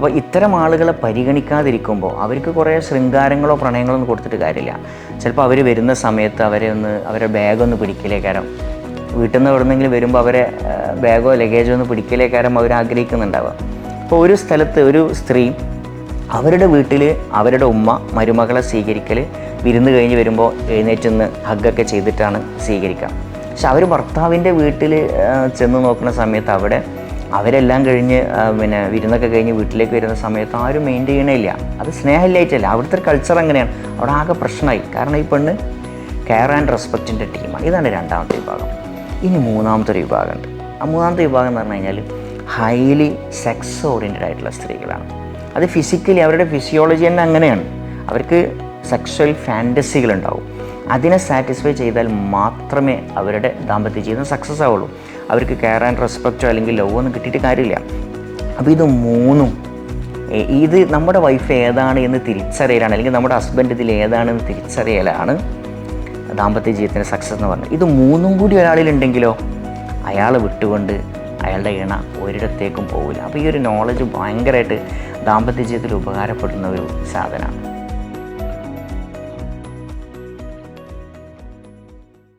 അപ്പോൾ ഇത്തരം ആളുകളെ പരിഗണിക്കാതിരിക്കുമ്പോൾ അവർക്ക് കുറേ ശൃംഗാരങ്ങളോ പ്രണയങ്ങളോ ഒന്നും കൊടുത്തിട്ട് കാര്യമില്ല. ചിലപ്പോൾ അവർ വരുന്ന സമയത്ത് അവരെ ഒന്ന് അവരുടെ ബാഗൊന്ന് പിടിക്കലേക്കാരം. വീട്ടിൽ നിന്ന് എവിടെന്നെങ്കിലും വരുമ്പോൾ അവരെ ബാഗോ ലഗേജോ ഒന്ന് പിടിക്കലേക്കാരം അവർ ആഗ്രഹിക്കുന്നുണ്ടാവുക. അപ്പോൾ ഒരു സ്ഥലത്ത് ഒരു സ്ത്രീ അവരുടെ വീട്ടിൽ അവരുടെ ഉമ്മ മരുമകളെ സ്വീകരിക്കൽ വിരുന്ന് കഴിഞ്ഞ് വരുമ്പോൾ എഴുന്നേറ്റ് നിന്ന് ഹഗ്ഗൊക്കെ ചെയ്തിട്ടാണ് സ്വീകരിക്കുക. പക്ഷെ അവർ ഭർത്താവിന്റെ വീട്ടിൽ ചെന്ന് നോക്കുന്ന സമയത്ത് അവിടെ അവരെല്ലാം കഴിഞ്ഞ് പിന്നെ വിരുന്നൊക്കെ കഴിഞ്ഞ് വീട്ടിലേക്ക് വരുന്ന സമയത്ത് ആരും മെയിന്റെയിൻ ചെയ്യണില്ല. അത് സ്നേഹമില്ലായിട്ടല്ല അവിടുത്തെ കൾച്ചർ അങ്ങനെയാണ്. അവിടെ ആകെ പ്രശ്നമായി. കാരണം ഈ പെണ്ണ് കെയർ ആൻഡ് റെസ്പെക്റ്റിന്റെ ടീമാണ് ഇതാണ് രണ്ടാമത്തെ വിഭാഗം. ഇനി മൂന്നാമത്തെ ഒരു വിഭാഗമുണ്ട്. ആ മൂന്നാമത്തെ വിഭാഗം എന്ന് പറഞ്ഞു കഴിഞ്ഞാൽ ഹൈലി സെക്സ് ഓറിയന്റഡ് ആയിട്ടുള്ള സ്ത്രീകളാണ്. അത് ഫിസിക്കലി അവരുടെ ഫിസിയോളജി തന്നെ അങ്ങനെയാണ്. അവർക്ക് സെക്സ്വൽ ഫാന്റസികൾ ഉണ്ടാവും അതിനെ സാറ്റിസ്ഫൈ ചെയ്താൽ മാത്രമേ അവരുടെ ദാമ്പത്യ ജീവിതം സക്സസ് ആവുള്ളൂ. അവർക്ക് കെയർ ആൻഡ് റെസ്പെക്റ്റോ അല്ലെങ്കിൽ ലവ് ഒന്നും കിട്ടിയിട്ട് കാര്യമില്ല. അപ്പോൾ ഇത് മൂന്നും ഇത് നമ്മുടെ വൈഫ് ഏതാണ് എന്ന് തിരിച്ചറിയലാണ് അല്ലെങ്കിൽ നമ്മുടെ ഹസ്ബൻഡ് ഇതിൽ ഏതാണെന്ന് തിരിച്ചറിയലാണ് ദാമ്പത്യ ജീവിതത്തിന്റെ സക്സസ് എന്ന് പറഞ്ഞത്. ഇത് മൂന്നും കൂടി ഒരാളിലുണ്ടെങ്കിലോ അയാളെ വിട്ടുകൊണ്ട് അയാളുടെ ഇണ ഒരിടത്തേക്കും പോകില്ല അപ്പോൾ ഈ ഒരു നോളജ് ഭയങ്കരമായിട്ട് ദാമ്പത്യ ജീവിതത്തിൽ ഉപകാരപ്പെടുന്ന ഒരു സാധനമാണ്.